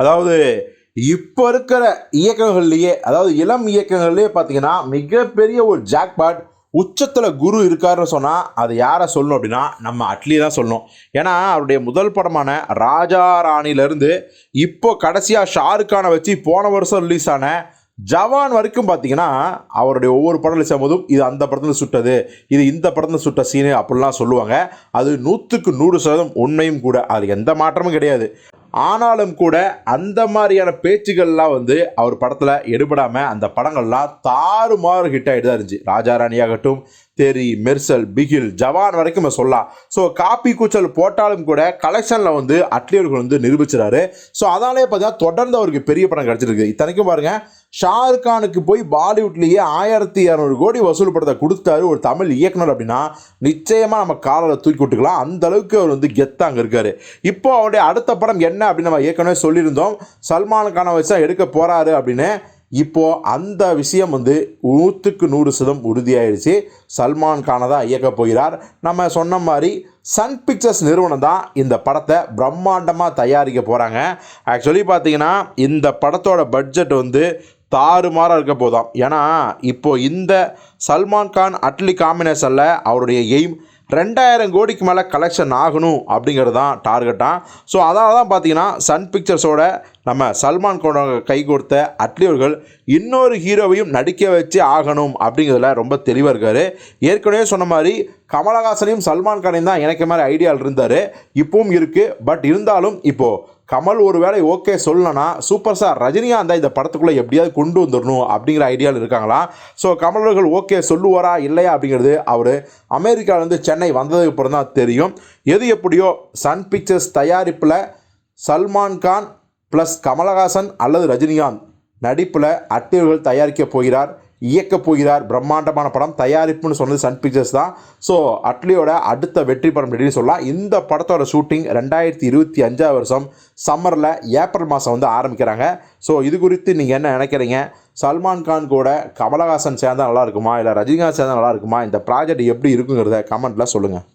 அதாவது இப்போ இருக்கிற இயக்கங்கள்லேயே அதாவது இளம் இயக்கங்கள்லேயே பார்த்தீங்கன்னா மிகப்பெரிய ஒரு ஜாக்பாட் உச்சத்தில் குரு இருக்காருன்னு சொன்னால் அது யாரை சொல்லணும் அப்படின்னா நம்ம அட்லி தான் சொல்லணும். ஏன்னா அவருடைய முதல் படமான ராஜா ராணிலேருந்து இப்போ கடைசியாக ஷாருக்கானை வச்சு போன வருஷம் ரிலீஸ் ஆன ஜவான் வரைக்கும் பார்த்தீங்கன்னா அவருடைய ஒவ்வொரு படம் ரிலீஸ் ஆகும்போதும் இது அந்த படத்தில் சுட்டது இது இந்த படத்தில் சுட்ட சீனு அப்படிலாம் சொல்லுவாங்க. அது நூற்றுக்கு நூறு சதவீதம் உண்மையும் கூட. அது எந்த மாற்றமும் கிடையாது. ஆனாலும் கூட அந்த மாதிரியான பேச்சுகள்லாம் வந்து அவர் படத்தில் எடுபடாமல் அந்த படங்கள்லாம் தாறுமாறு ஹிட் ஆகிட்டு தான் இருந்துச்சு. ராஜா ராணியாகட்டும் தெரி மெர்சல் பிகில் ஜவான் வரைக்கும் நம்ம சொல்லலாம் ஸோ காப்பி கூச்சல் போட்டாலும் கூட கலெக்ஷனில் வந்து அட்லி அவர்கள் வந்து நிரூபிச்சிடாரு ஸோ அதனாலே பார்த்தீங்கன்னா தொடர்ந்து அவருக்கு பெரிய படம் கிடச்சிருக்கு. இத்தனைக்கும் பாருங்கள் ஷாருக் கானுக்கு போய் பாலிவுட்லேயே ஆயிரத்தி இரநூறு கோடி வசூல் படத்தை கொடுத்தாரு ஒரு தமிழ் இயக்குனர் அப்படின்னா நிச்சயமாக நம்ம காலில் தூக்கி விட்டுக்கலாம். அந்த அளவுக்கு அவர் வந்து கெத்தாக அங்கே இருக்காரு. இப்போ அவருடைய அடுத்த படம் என்ன அப்படின்னு நம்ம ஏற்கனவே சொல்லியிருந்தோம். சல்மான் கானை வச்சு தான் எடுக்க போகிறாரு அப்படின்னு இப்போது அந்த விஷயம் வந்து நூற்றுக்கு நூறு சதம் உறுதியாயிருச்சு. சல்மான் கானை தான் இயக்க போகிறார். நம்ம சொன்ன மாதிரி சன் பிக்சர்ஸ் நிறுவனம் தான் இந்த படத்தை பிரம்மாண்டமாக தயாரிக்க போகிறாங்க ஆக்சுவலி பார்த்தீங்கன்னா இந்த படத்தோட பட்ஜெட் வந்து தாறுமாறாக இருக்க போதாம். ஏன்னா இப்போ இந்த சல்மான் கான் அட்லி காம்பினேஷனில் அவருடைய எய்ம் ரெண்டாயிரம் கோடிக்கு மேலே கலெக்ஷன் ஆகணும் அப்படிங்கிறது தான் டார்கெட்டாக ஸோ அதனால தான் பார்த்தீங்கன்னா சன் பிக்சர்ஸோட நம்ம சல்மான் கானோட கை கொடுத்த அட்லி அவர்கள் இன்னொரு ஹீரோவையும் நடிக்க வச்சு ஆகணும் அப்படிங்கிறதுல ரொம்ப தெளிவாக இருக்கார். ஏற்கனவே சொன்ன மாதிரி கமலஹாசனையும் சல்மான் கானையும் தான் எனக்கு மாதிரி ஐடியாவில் இருந்தார். இப்பவும் இருக்குது பட் இருந்தாலும் இப்போது கமல் ஒரு வேளை ஓகே சொல்லணும்னா சூப்பர் ஸ்டார் ரஜினிகாந்த் இந்த படத்துக்குள்ளே எப்படியாவது கொண்டு வந்துடணும் அப்படிங்கிற ஐடியாவில் இருக்காங்களா? ஸோ கமலர்கள் ஓகே சொல்லுவாரா இல்லையா அப்படிங்கிறது அவர் அமெரிக்காவிலேருந்து சென்னை வந்ததுக்கு அப்புறம் தான் தெரியும். எது எப்படியோ சன் பிக்சர்ஸ் தயாரிப்பில் சல்மான் கான் ப்ளஸ் கமலஹாசன் அல்லது ரஜினிகாந்த் நடிப்பில் அட்டியர்கள் தயாரிக்க போகிறார். இயக்க போகிறார். பிரம்மாண்டமான படம். தயாரிப்புன்னு சொன்னது சன் பிக்சர்ஸ் தான். ஸோ அட்லியோட அடுத்த வெற்றி படம் அப்படின்னு சொல்லலாம். இந்த படத்தோட ஷூட்டிங் ரெண்டாயிரத்தி இருபத்தி அஞ்சாவது வருஷம் சம்மரில் ஏப்ரல் மாதம் வந்து ஆரம்பிக்கிறாங்க. ஸோ இது குறித்து நீங்கள் என்ன நினைக்கிறீங்க? சல்மான் கான் கூட கமலஹாசன் சேர்ந்தா நல்லா இருக்குமா? இல்லை ரஜினிகாந்த் சேர்ந்தா நல்லா இருக்குமா? இந்த ப்ராஜெக்ட் எப்படி இருக்குங்கிறத கமெண்ட்டில் சொல்லுங்கள்